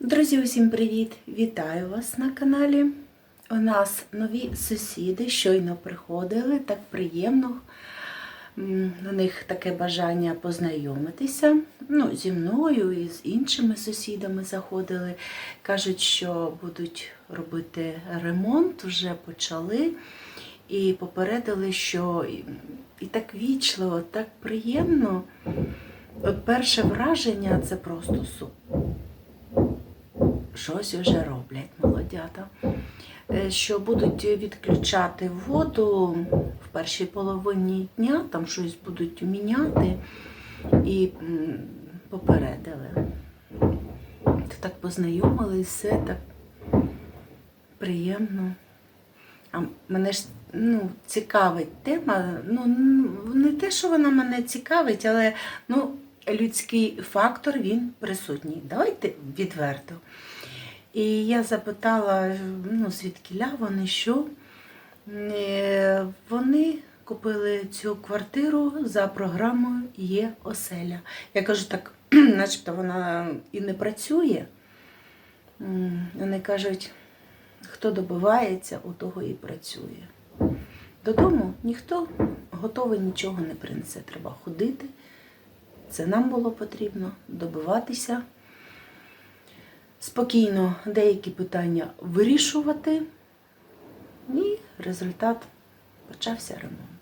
Друзі, усім привіт! Вітаю вас на каналі. У нас нові сусіди щойно приходили, так приємно. У них таке бажання познайомитися. Ну, зі мною і з іншими сусідами заходили. Кажуть, що будуть робити ремонт, вже почали. І попередили, що і- так вічливо, так приємно. От перше враження це просто супер щось вже роблять молодята. Е, Що будуть відключати воду в першій половині дня, там щось будуть міняти і попередили. Так познайомились, все так приємно. А мене ж ну, цікавить тема. Ну, не те, що вона мене цікавить, але ну, людський фактор він присутній. Давайте відверто. І я запитала, ну, звідки вони, що Е, вони купили цю квартиру за програмою Є оселя. Я кажу, так, начебто вона і не працює. Вони кажуть, хто добивається, у того і працює. Додому ніхто готовий нічого не принесе. Треба ходити. Це нам було потрібно добиватися спокійно деякі питання вирішувати, і результат почався ремонт.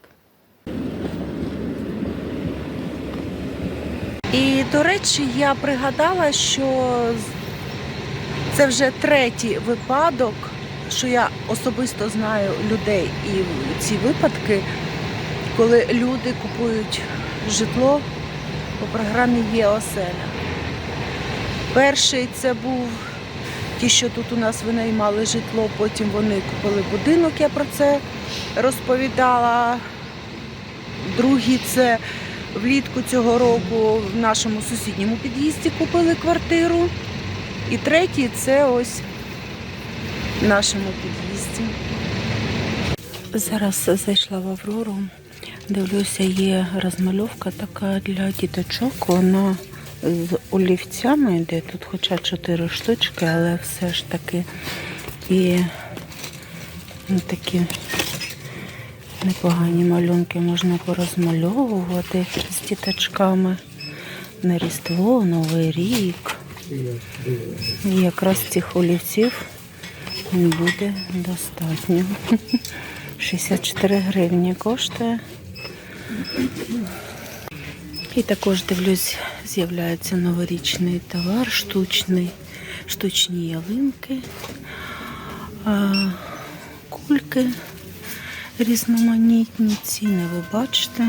І, до речі, я пригадала, що це вже третій випадок, що я особисто знаю людей і ці випадки, коли люди купують житло по програмі Є оселя. Перший це був ті, що тут у нас винаймали житло, потім вони купили будинок, я про це розповідала. Другий це влітку цього року в нашому сусідньому під'їзді купили квартиру. І третій це ось в нашому під'їзді. Зараз зайшла в Аврору. Дивлюся, є розмальовка така для діточок. Вона з олівцями йде. Тут хоча чотири штучки, але все ж таки і ну, такі непогані малюнки можна порозмальовувати з діточками на Різдво, Новий рік. І якраз цих олівців буде достатньо. 64 гривні коштує. І також дивлюсь, з'являється новорічний товар, штучний, штучні ялинки, кульки різноманітні, ціни ви бачите.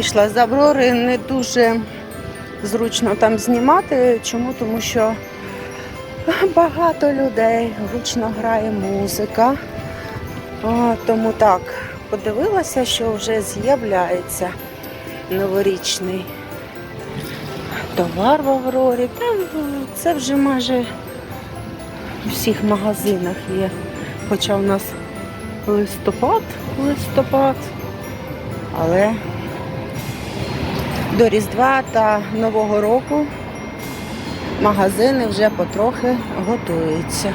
Вийшла з Аврори, не дуже зручно там знімати. Чому? Тому що багато людей, гучно грає музика. О, тому так, подивилася, що вже з'являється новорічний товар в Аврорі. Там це вже майже в всіх магазинах є. Хоча у нас листопад, листопад, але до Різдва та Нового року магазини вже потрохи готуються.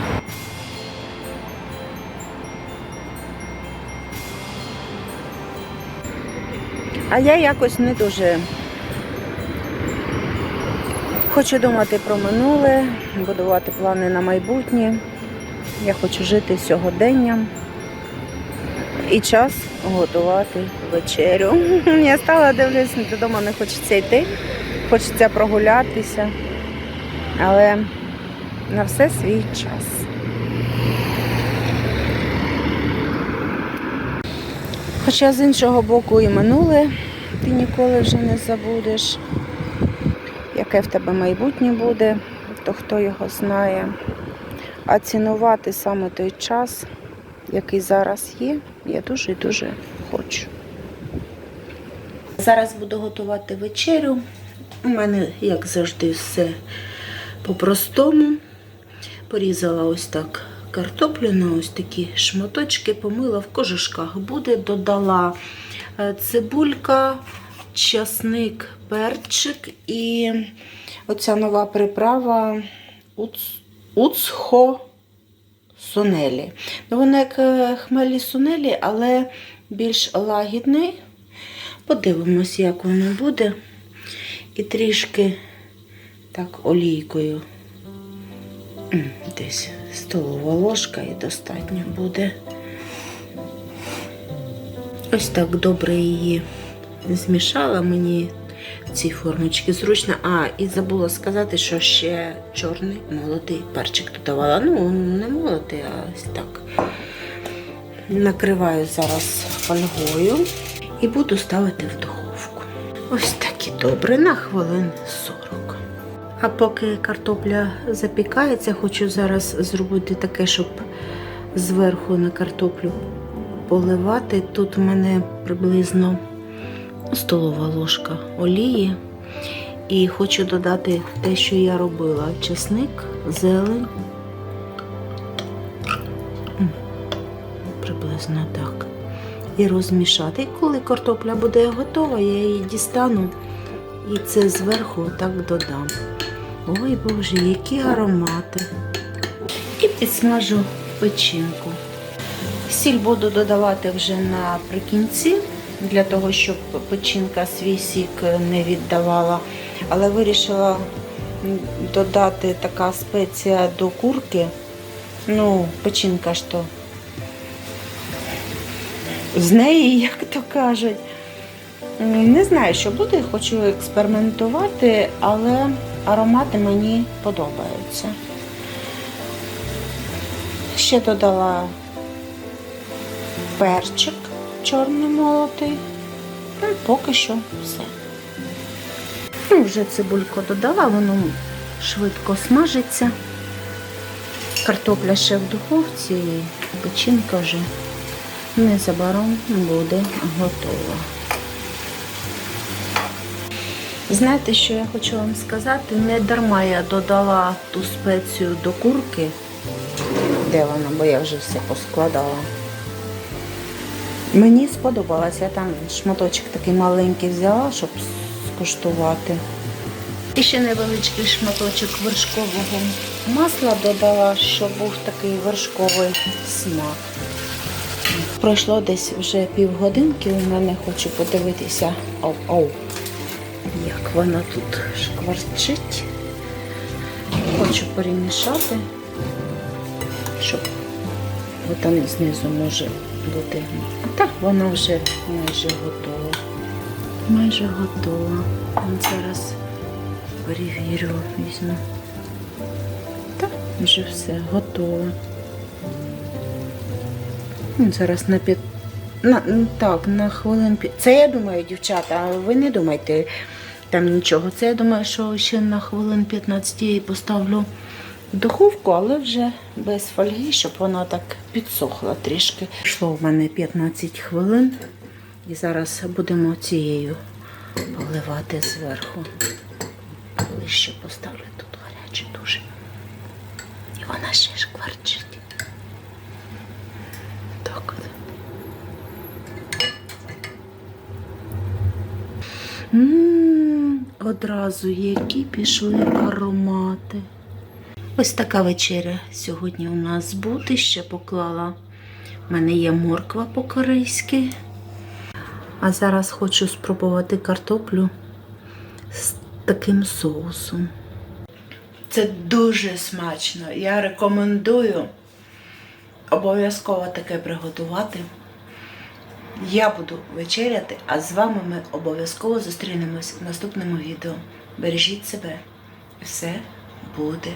А я якось не дуже хочу думати про минуле, будувати плани на майбутнє. Я хочу жити сьогоденням і час готувати вечерю. Я стала дивлюсь, додому не хочеться йти, хочеться прогулятися, але на все свій час. Хоча з іншого боку і минуле ти ніколи вже не забудеш, яке в тебе майбутнє буде, то хто його знає. А цінувати саме той час, який зараз є, я дуже і дуже хочу. Зараз буду готувати вечерю. У мене, як завжди, все по-простому. Порізала ось так картоплю на ось такі шматочки, помила в кожушках буде, додала е, цибулька, часник, перчик і оця нова приправа уц- уцхо сунелі. Ну, Воно як е, хмелі сунелі, але більш лагідний. Подивимось, як воно буде. І трішки так олійкою. Десь столова ложка і достатньо буде. Ось так добре її змішала мені цій формочці зручно. А, і забула сказати, що ще чорний молотий перчик додавала. Ну, не молотий, а ось так. Накриваю зараз фольгою і буду ставити в духовку. Ось так і добре, на хвилин 40. А поки картопля запікається, хочу зараз зробити таке, щоб зверху на картоплю поливати. Тут в мене приблизно столова ложка олії. І хочу додати те, що я робила: чесник, зелень. Приблизно так. І розмішати. І коли картопля буде готова, я її дістану і це зверху так додам. Ой Боже, які аромати. І підсмажу печінку. Сіль буду додавати вже наприкінці, для того, щоб печінка свій сік не віддавала. Але вирішила додати така спеція до курки. Ну, печінка ж то з неї, як то кажуть. Не знаю, що буде, хочу експериментувати, але аромати мені подобаються. Ще додала перчик чорний молотий. Ну, поки що все. Ну, вже цибульку додала, воно швидко смажиться. Картопля ще в духовці, і печінка вже незабаром буде готова. Знаєте, що я хочу вам сказати? Не дарма я додала ту спецію до курки. Де вона, бо я вже все поскладала. Мені сподобалося, я там шматочок такий маленький взяла, щоб скуштувати. І ще невеличкий шматочок вершкового масла додала, щоб був такий вершковий смак. Пройшло десь вже півгодинки, у мене хочу подивитися. Оу-оу. Як вона тут шкварчить. Хочу перемішати, щоб там знизу може А так вона вже майже готова. Майже готова. От Зараз перевірю, візьму. Так, вже все готово. От Зараз на, п'ят- На, так, на хвилин Це я думаю, дівчата, ви не думайте там нічого. Це я думаю, що ще на хвилин 15 я її поставлю духовку, але вже без фольги, щоб вона так підсохла трішки. Пішло в мене 15 хвилин. І зараз будемо цією поливати зверху. Ще поставлю тут гаряче дуже. І вона ще шкварчить. Так от. Одразу які пішли аромати. Ось така вечеря сьогодні у нас буде. Ще поклала. У мене є морква по-корейськи. А зараз хочу спробувати картоплю з таким соусом. Це дуже смачно. Я рекомендую обов'язково таке приготувати. Я буду вечеряти, а з вами ми обов'язково зустрінемось в наступному відео. Бережіть себе. Все буде